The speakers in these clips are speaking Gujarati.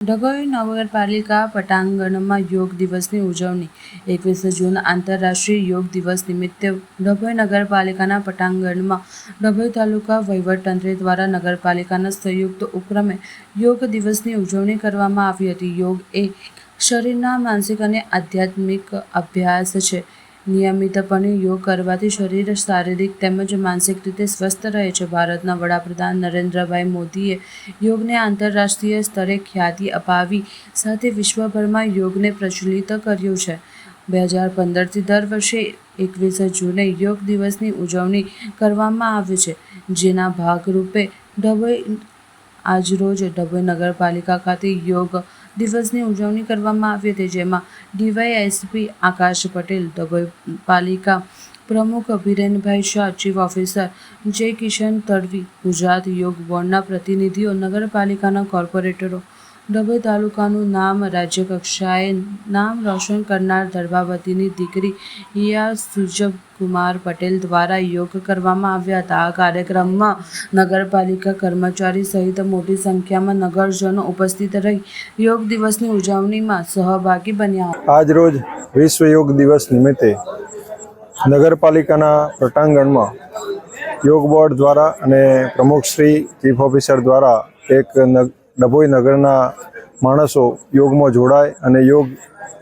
ડભોઈ નગરપાલિકા પટાંગણમાં યોગ દિવસની ઉજવણી. એકવીસ જૂન આંતરરાષ્ટ્રીય યોગ દિવસ નિમિત્તે ડભોઈ નગરપાલિકાના પટાંગણમાં ડભોઈ તાલુકા વહીવટતંત્ર દ્વારા નગરપાલિકાના સંયુક્ત ઉપક્રમે યોગ દિવસની ઉજવણી કરવામાં આવી હતી. યોગ એ શરીરના માનસિક અને આધ્યાત્મિક અભ્યાસ છે. નિયમિતપણે યોગ કરવાથી શરીર શારીરિક તેમજ માનસિક રીતે સ્વસ્થ રહે છે. ભારતના વડાપ્રધાન નરેન્દ્રભાઈ મોદીએ યોગને આંતરરાષ્ટ્રીય સ્તરે ખ્યાતિ અપાવી સાથે વિશ્વભરમાં યોગને પ્રચલિત કર્યું છે. બે હજાર પંદરથી દર વર્ષે એકવીસ જૂને યોગ દિવસની ઉજવણી કરવામાં આવે છે, જેના ભાગરૂપે ડભોઈ આજરોજ ડભોઈ નગરપાલિકા ખાતે યોગ દિવસની ઉજવણી કરવામાં આવી હતી, જેમાં ડીવાયએસપી આકાશ પટેલ પાલિકા પ્રમુખ અભિરેનભાઈ શાહ, ચીફ ઓફિસર જય કિશન તડવી, ગુજરાત યોગ બોર્ડના પ્રતિનિધિઓ, નગરપાલિકાના કોર્પોરેટરો ડભોઈ તાલુકાનું નામ રાજ્ય કક્ષાએ નામ રોશન કરનાર દર્ભાવતીની દીકરી યા સુજબ કુમાર પટેલ દ્વારા યોગ કરવામાં આવ્યા હતા. આ કાર્યક્રમમાં નગરપાલિકા કર્મચારી સહિત મોટી સંખ્યામાં નગરજનો ઉપસ્થિત રહી યોગ દિવસની ઉજવણીમાં સહભાગી બન્યા. આજ રોજ વિશ્વ યોગ દિવસ નિમિત્તે નગરપાલિકાના પટાંગણમાં યોગ બોર્ડ દ્વારા અને પ્રમુખશ્રી ચીફ ઓફિસર દ્વારા એક ડભોઈ નગરના માણસો યોગમાં જોડાય અને યોગ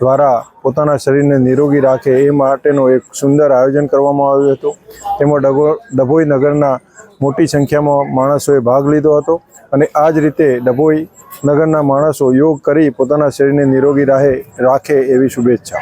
દ્વારા પોતાના શરીરને નિરોગી રાખે એ માટેનું એક સુંદર આયોજન કરવામાં આવ્યું હતું. તેમાં ડગો ડભોઈ નગરના મોટી સંખ્યામાં માણસોએ ભાગ લીધો હતો અને આ જ રીતે ડભોઈ નગરના માણસો યોગ કરી પોતાના શરીરને નિરોગી રાહે, રાખે એવી શુભેચ્છા.